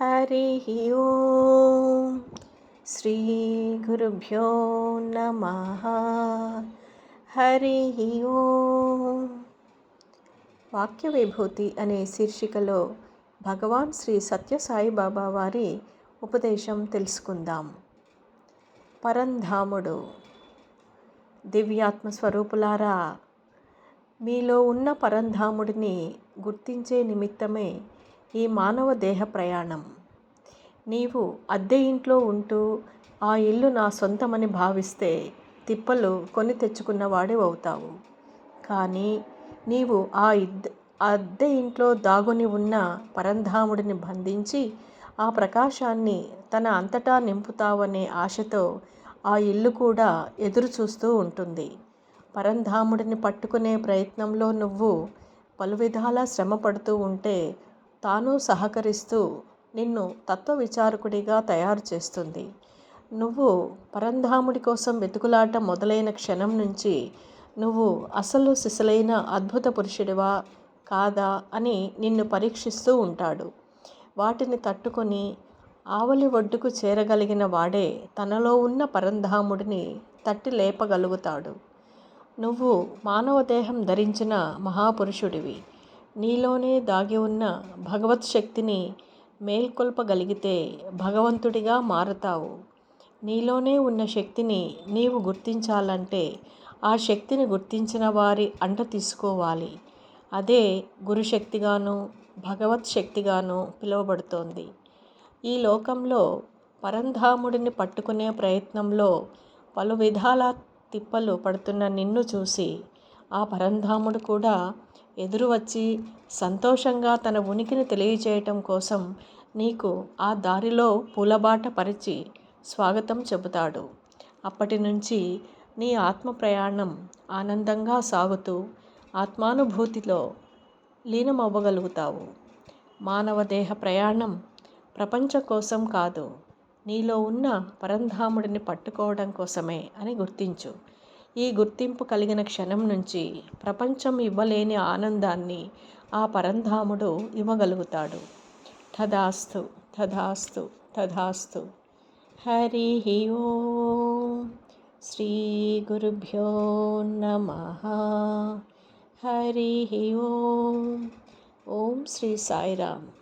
హరి ఓం. శ్రీ గురుభ్యో నమ. హరి ఓం. వాక్య విభూతి అనే శీర్షికలో భగవాన్ శ్రీ సత్యసాయి బాబా వారి ఉపదేశం తెలుసుకుందాం. పరంధాముడు. దివ్యాత్మ స్వరూపులారా మీలో ఉన్న పరంధాముడిని గుర్తించే నిమిత్తమే ఈ మానవ దేహ ప్రయాణం. నీవు అద్దె ఇంట్లో ఉంటూ ఆ ఇల్లు నా సొంతమని భావిస్తే తిప్పలు కొని తెచ్చుకున్నవాడే అవుతావు. కానీ నీవు ఆ ఇద్ అద్దె ఇంట్లో దాగుని ఉన్న పరంధాముడిని బంధించి ఆ ప్రకాశాన్ని తన అంతటా నింపుతావనే ఆశతో ఆ ఇల్లు కూడా ఎదురు చూస్తూ ఉంటుంది. పరంధాముడిని పట్టుకునే ప్రయత్నంలో నువ్వు పలు విధాలా శ్రమ పడుతూ ఉంటే తాను సహకరిస్తూ నిన్ను తత్వ విచారకుడిగా తయారు చేస్తుంది. నువ్వు పరంధాముడి కోసం వెతుకులాట మొదలైన క్షణం నుంచి నువ్వు అసలు సిసలైన అద్భుత పురుషుడివా కాదా అని నిన్ను పరీక్షిస్తూ ఉంటాడు. వాటిని తట్టుకొని ఆవలి ఒడ్డుకు చేరగలిగిన వాడే తనలో ఉన్న పరంధాముడిని తట్టి లేపగలుగుతాడు. నువ్వు మానవ దేహం ధరించిన మహాపురుషుడివి. నీలోనే దాగి ఉన్న భగవత్ శక్తిని మేల్కొల్పగలిగితే భగవంతుడిగా మారతావు. నీలోనే ఉన్న శక్తిని నీవు గుర్తించాలంటే ఆ శక్తిని గుర్తించిన వారి అంట తీసుకోవాలి. అదే గురుశక్తిగాను భగవత్ శక్తిగాను పిలువబడుతోంది. ఈ లోకంలో పరంధాముడిని పట్టుకునే ప్రయత్నంలో పలు విధాల తిప్పలు పడుతున్న నిన్ను చూసి ఆ పరంధాముడు కూడా ఎదురు వచ్చి సంతోషంగా తన ఉనికిని తెలియజేయటం కోసం నీకు ఆ దారిలో పూలబాట పరిచి స్వాగతం చెబుతాడు. అప్పటి నుంచి నీ ఆత్మ ప్రయాణం ఆనందంగా సాగుతూ ఆత్మానుభూతిలో లీనమవ్వగలుగుతావు. మానవ దేహ ప్రయాణం ప్రపంచం కోసం కాదు నీలో ఉన్న పరంధాముడిని పట్టుకోవడం కోసమే అని గుర్తించు. ఈ గుర్తింపు కలిగిన క్షణం నుంచి ప్రపంచం ఇవ్వలేని ఆనందాన్ని ఆ పరంధాముడు ఇవ్వగలుగుతాడు. తదాస్తు తదాస్తు తదాస్తు. హరి ఓం శ్రీ గురుభ్యో నమ. హరి ఓం. ఓం శ్రీ సాయిరామ్.